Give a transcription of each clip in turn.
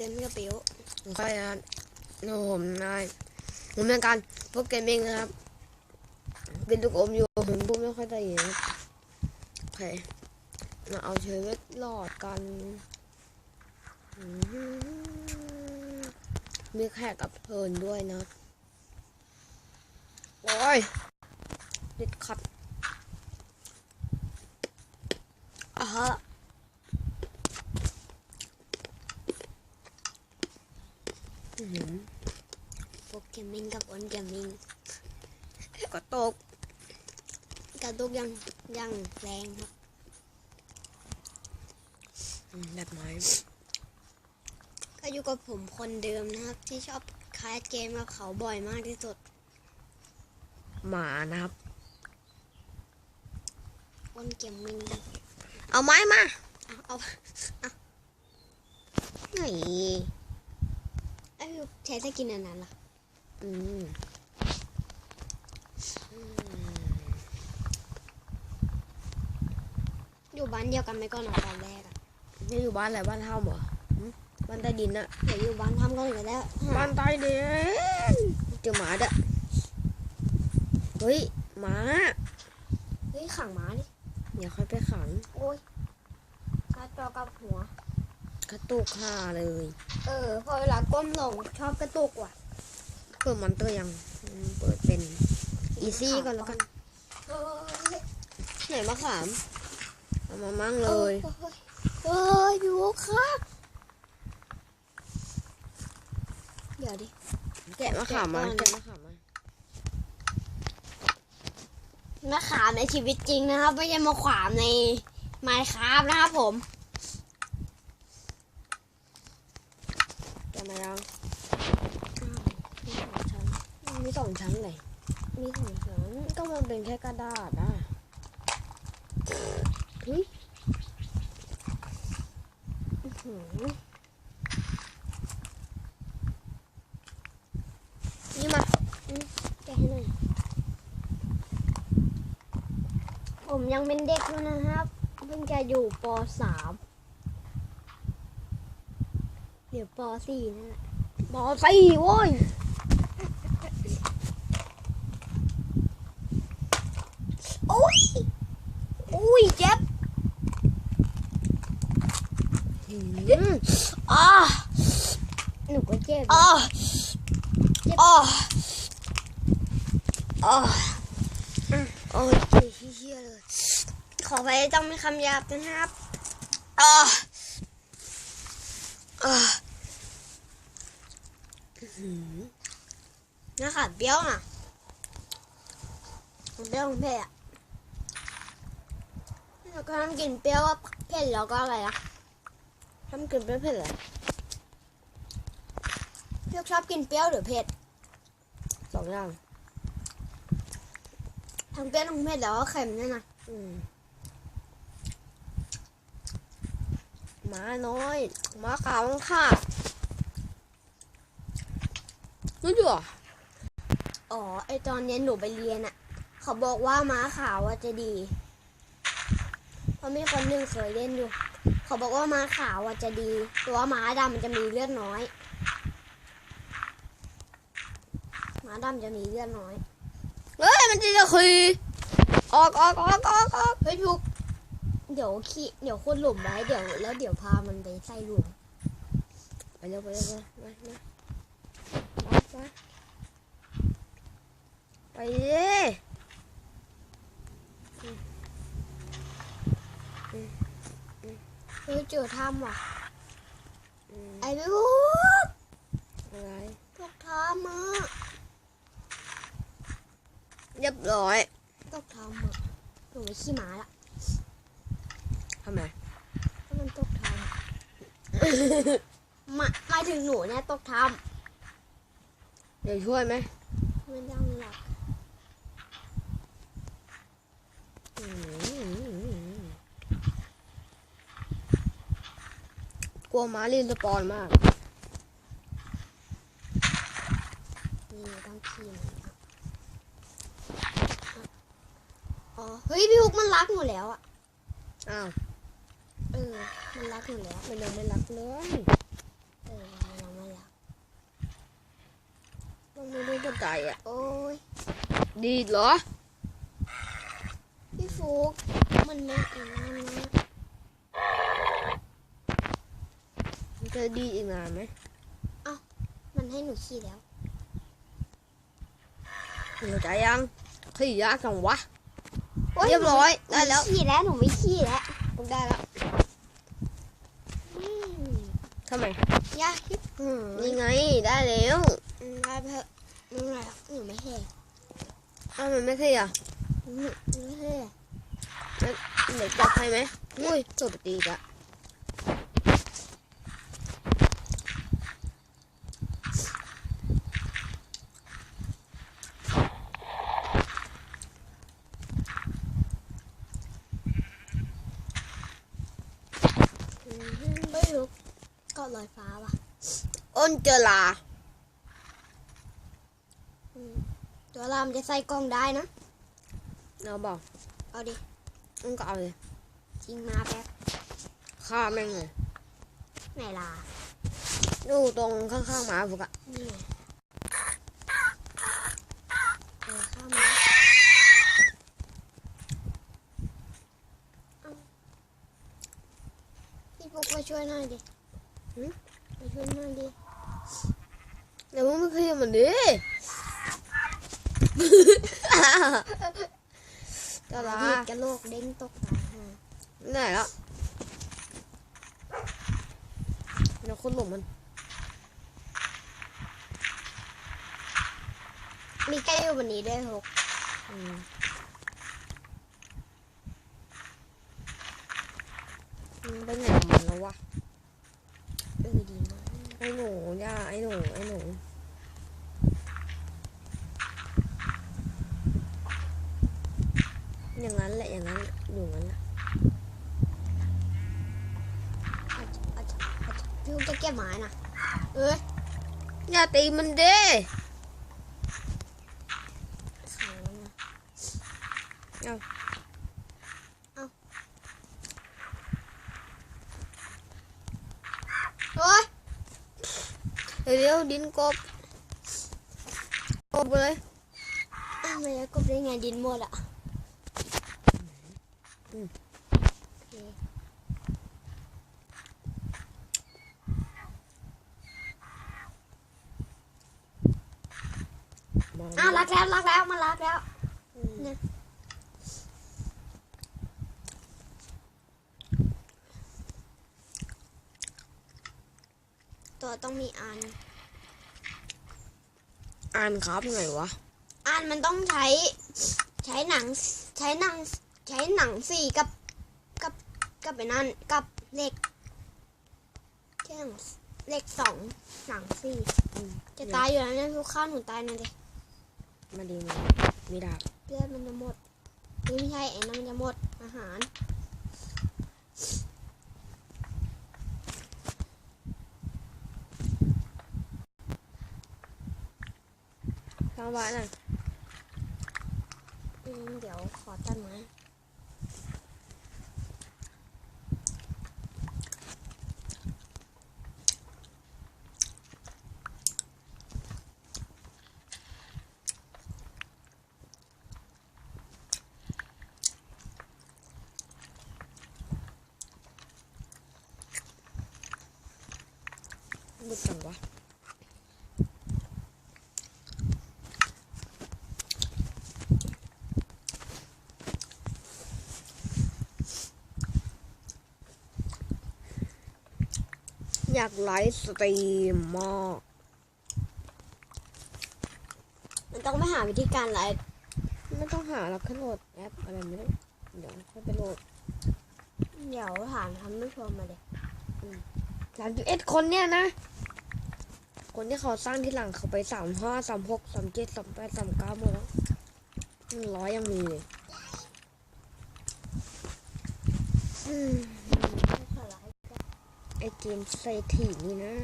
ต็มกระเป๋าใช่ครับโอ้ผมนายผมเป็นการพบเกมมิ่งนะครับ เป็นลูกอมอยู่ผมพูดไม่ค่อยได้ยินโอเคมาเอาชีวิตรอดกันมมีแขกกับเพลินด้วยนะโอ้ยติดขัดอะฮะ อื้อหือ พวกเก มมิ่งกับออนเกมมิ่งก็ตกกระตุกยังยังแรงครับอืมแบบไหนก็อยู่กับผมคนเดิมนะครับ ที่ชอบคลายเกมกับเขาบ่อยมากที่สุด หมานะครับออนเกมมิ่งเอาไม้มา เอาเอาไหนไอ้ยใช้สกินอันนั้นล่ะ อืมอยู่บ้านเดียวกันไหมก่อนอะตอนแรกอะนี่อยู่บ้านอะไรบ้านเท่าเหรอหึบ้านใต้ดินอะเดี๋ยวอยู่บ้านทำก่อนก็ได้บ้านใต้ดินเจอหมาเด้อเฮ้ยหมาเฮ้ยขังหมาดิเดี๋ยวค่อยไปขังโอ้ยกระจอกับหัว กระตุกข่าเลย เออ พอเวลาก้มลงชอบกระตุกว่ะ เปิดมอนเตอร์ยังเปิดเป็นอีซี่ก่อนแล้วกันไหนมะขามเอามามั่งเลยเฮ้ยอยู่ค่ะเดี๋ยวดิแกะมะขามมาแกะก่อนแกะมะขามมามะขามในชีวิตจริงนะครับ ไม่ใช่มะขามในไมค์ครับนะครับผม แกะมายังมีสอง ชั้นเลย มีสองชั้นก็มันเป็นแค่กระดาษอะเฮ้ยหือนี่มาแกให้หน่อย ผมยังเป็นเด็กอยู่นะครับ เพิ่งจะอยู่ปสามเดี๋ยวปสี่นั่นแหละบอสี่โว้ย โอ้ยอุ้ยเจ็บ อืม อ่า หนูก็เจ็บอ่าอ่าอ่าโอ้ยเฮียเลยขอไปต้องมีคำหยาบนะครับอ่าอ่านะคะเปรี้ยวน่ะเปรี้ยวของเผ็ดอะแล้วก็ทำกินเปรี้ยวกับเผ็ดแล้วก็อะไรอะทำกินไม่เผ็ดเลย พี่ชอบกินเปรี้ยวหรือเผ็ดสองอย่างทั้งเปรี้ยวทั้งเผ็ดแล้วก็เค็มเนี่ยนะอืมหมาน้อยหมาขาวค่ะรู้จักเหรออ๋อ ไอตอนเนี้ยหนูไปเรียนอะเขาบอกว่าม้าขาวอะจะดี เพราะมีคนหนึ่งเคยเล่นอยู่ เขาบอกว่าม้าขาวอะจะดีแต่ว่าม้าดำมันจะมีเลือดน้อย ม้า ดำจะมีเลือดน้อย เฮ้ย มันจะจะคุยออกออกออกออกออกเฮ้ยทุกเดี๋ยวขี้เดี๋ยวขุดหลุมไว้เดี๋ยวแล้วเดี๋ยวพามันไปใส่หลุมไปเร็วไปเร็วไปไปไปไปไปดิเฮ้ยเจอถ้ำว่ะอืมไอ้ลูกอะไรตกถ้ำอะ เรียบร้อยตกถ้ำอะหนูไปขี้หมาละทำไมถ้ามันตกถ้ำมาหมายถึงหนูเนี่ยตกถ้เดี๋ยวช่วยไหมำไม่ยังหลับอืมกลัวหมาลีนสปอนมาก พี่พี่ฮุกมันรักหนูแล้วอะอ้าวเออมันรักหนูแล้วมันยังไม่รักเลยเออมันยังไม่รักมันไม่รู้จะตายอะโอ้ยดีเหรอ พี่ฟุกมันไม่กินมันนะมันจะดีอีกนานไหมอ้าวมันให้หนูขี้แล้วหนูใจะยังขี้ยากจังวะ เรียบร้อยได้แล้วหนูขี่แล้วหนูไม่ขี่แล้วได้แล้วอืมทำไมยากที่นี่ไงได้แล้วอืมได้เพอะไม่เป็นไรหรอกหนูไม่เท่อ้าวมันไม่ใช่อะหนูหนูไม่เท่เดี๋ยวจับให้ไหมอุ้ยตัวปฏิกอะ อืมไม่รู้ก็ ลอยฟ้าว่ะ อ้นเจอลาอืมตัวลามนจะใส่กล้องได้นะ เราบอก เอาดิอ้นก็เอาเลยยิงมาแป๊บฆ่าแม่งเลยไหนล่ะดูตรงข้างๆหมาฟุกอะนี่ไงเออข้ามมาเอ้าพี่ปุ๊กมาช่วยหน่อยดิ มาช่วยหน่อยดิเดี๋ยวมึงไม่เคยมันดิเจอลาดีดกระโหลกเด้งตกตายห่าไหนแล้วเดี๋ยวคนหลบมัน มีแก้ววันนี้ด้วยหกอืมมันไปไหนของมันแล้ววะเออดีมาก ไอ้หนูย่าไอ้หนูไอ้หนูอย่างนั้นแหละอย่างนั้นแหละอยู่งั้นแหละอาจจะอาจจะอาจจะพี่ปุ๊กจะเก็บไม้นะเอออย่าตีมันเด้ขังมันนะเอาเอาโอ๊ย เร็วๆดินกบกบไปเลยอ้าวไม่ได้กบได้ไงดินหมดอะอืมโอเคมาอ้าวรักแล้วรักแล้วมารักแล้ว อืม เนี่ย ตัวต้องมีอันอ่านครับไงวะ อันมันต้องใช้ ใช้หนัง ใช้หนัง ใช้หนังสี่กับ กับ กับไปนั่น กับเหล็กใช่หนังเหล็กสองหนังสี่อืมจะตายอยู่แล้วเนี่ยทุกข้าวหนูตายนะเด็กมาดีมามีดาบเลือดมันจะหมดนี่ไม่ใช่ไอ้นั่นมันจะหมดอาหารางบ้านน่ะเดี๋ยวขอตัดไม้บึกจังวะ อยากไลฟ์สตรีมมากมันต้องไปหาวิธีการไลฟ์ไม่ต้องหาเราแค่โหลดแอปอะไรไม่ต้องเดี๋ยวค่อยไปโหลด เดี๋ยวถามทำไม่ชมมาเลยสามสิบเอ็ดคนเนี่ยนะ คนที่เขาสร้างที่หลังเขาไปสามห้าสามหกสามเจ็ดสามแปดสามเก้าหมดแล้วหนึ่งร้อยยังมีเลย อืมไม่ขอไลฟ์ ไอเกมเศรษฐีนี่นะ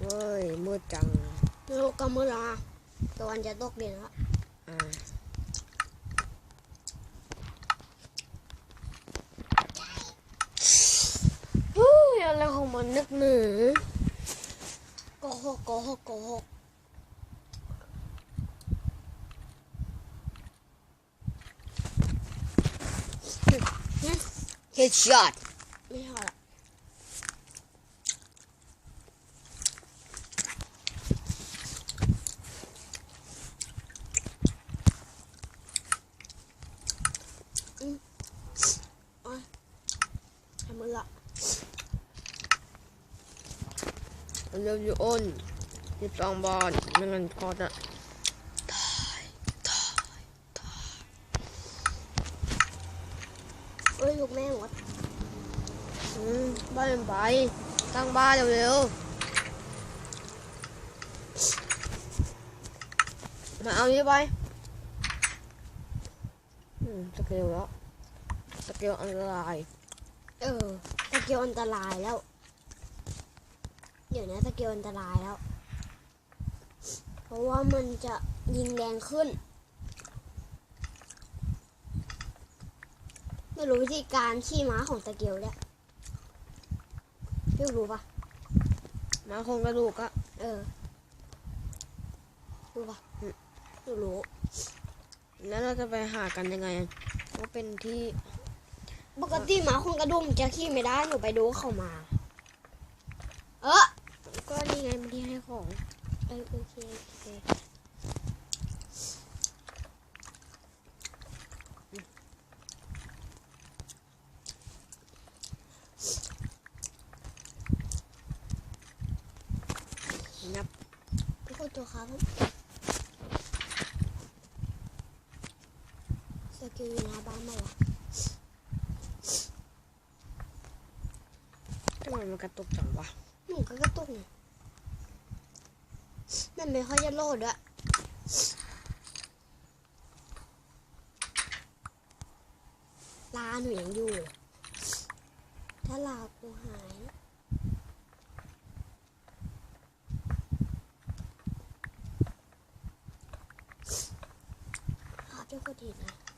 เว้ยมืดจังลูกก็มือละตะวันจะตกเด่นแล้วอ่าฮู้ยอะไรของมันนึกหนือหกโกหกโกหกเฮดช็อตไม่พอละอืมโอ๊ยทำมือละเร็วอยู่อ้นสิบสองบอลไม่งั้นพอจะ เอ้ยลูกแม่หมด อืม บ้านไปตั้งบ้านเร็วๆมาเอานี้ไปสเกลแล้วสเกลอันตราย เออสเกลอันตรายแล้ว เดี๋ยวนะสเกลอันตรายแล้ว เพราะว่ามันจะยิงแรงขึ้น ไม่รู้วิธีการขี่ม้าของสเกลเนี่ย พี่รู้ปะมาโครงกระดูกอะเออรู้ปะหนูรู้ แล้วเราจะไปหากันยังไงอะว่าเป็นที่ปกติหมาของกระดุมจะขี่ไม่ได้หนูไปดูเขามา เออก็นี่ไงมันที่ให้ของเออโอเคโอเค นับ พี่คนตัวครับส กิลอยู่หน้าบ้านมาวะทำไมมันกระตุกจังวะหนูก็กระตุกนะนั่นไม่ค่อยจะโลดด้วยลาหนูยังอยู่เลยถ้าลากูหายนะครับทุกคนเห็นนะ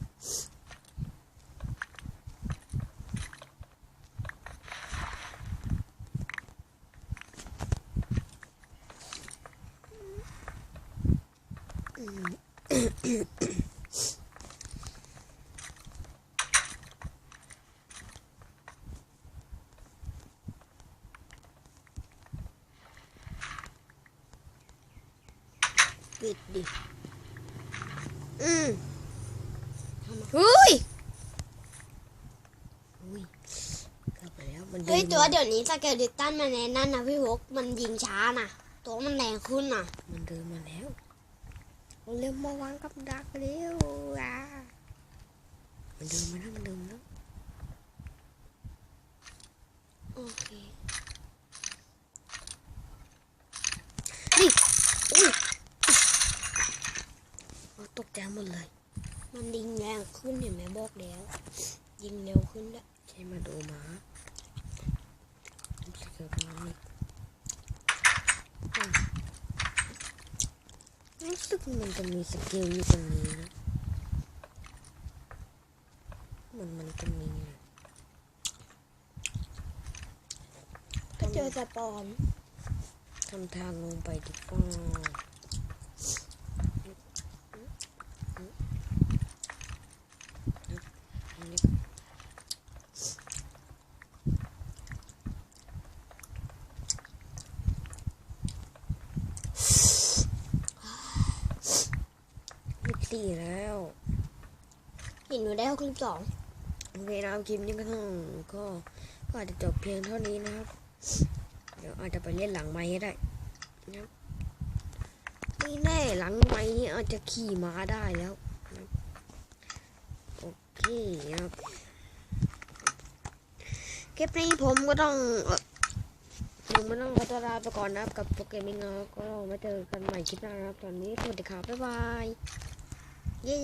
ปิดดิ อืมทำไมเฮ้ยอุ้ยเกือบไปแล้วมันเฮ้ยดินตัวเดี๋ยวนี้สเกลดิตันมันแน่นั่นนะพี่ฮกมันยิงช้านะตัวมันแรงขึ้นนะมันเดินมาแล้วเอาเร็วมาวางกับดักเร็วอะมันเดินมาแล้วมันเดินมาแล้วโอเค โอ้ตกใจ หมดเลย มันยิงแรงขึ้นเห็นไหมบอกแล้ว ยิงเร็วขึ้นแล้วยใช่มาดูหมาสเกิลตรงนั้นอีกอืมรู้สึกมันจะมีสกิลอยู่ตรงนี้นะมันมันจะมีนะก็เจอสปอนทำทางลงไปดีกว่าอันนี้ ยี่สิบสี่แล้ว เห็นหนูได้ คลิปสองโอเคนะครับคลิปนี้ก็ต้องก็ก็อาจจะจบเพียงเท่านี้นะครับ เดี๋ยวอาจจะไปเล่นหลังไม้ได้นะครับไม่แน่หลังไม้นี่อาจจะขี่ม้าได้แล้วนะโอเคนะครับคลิปนี้ผมก็ต้องเอ่อผมก็ต้องขอตัวลาไปก่อนนะครับกับโปรแกรมมิ่งครับก็มาเจอกันใหม่คลิปหน้านะครับ ตอนนี้สวัสดีครับบ๊ายบาย เย้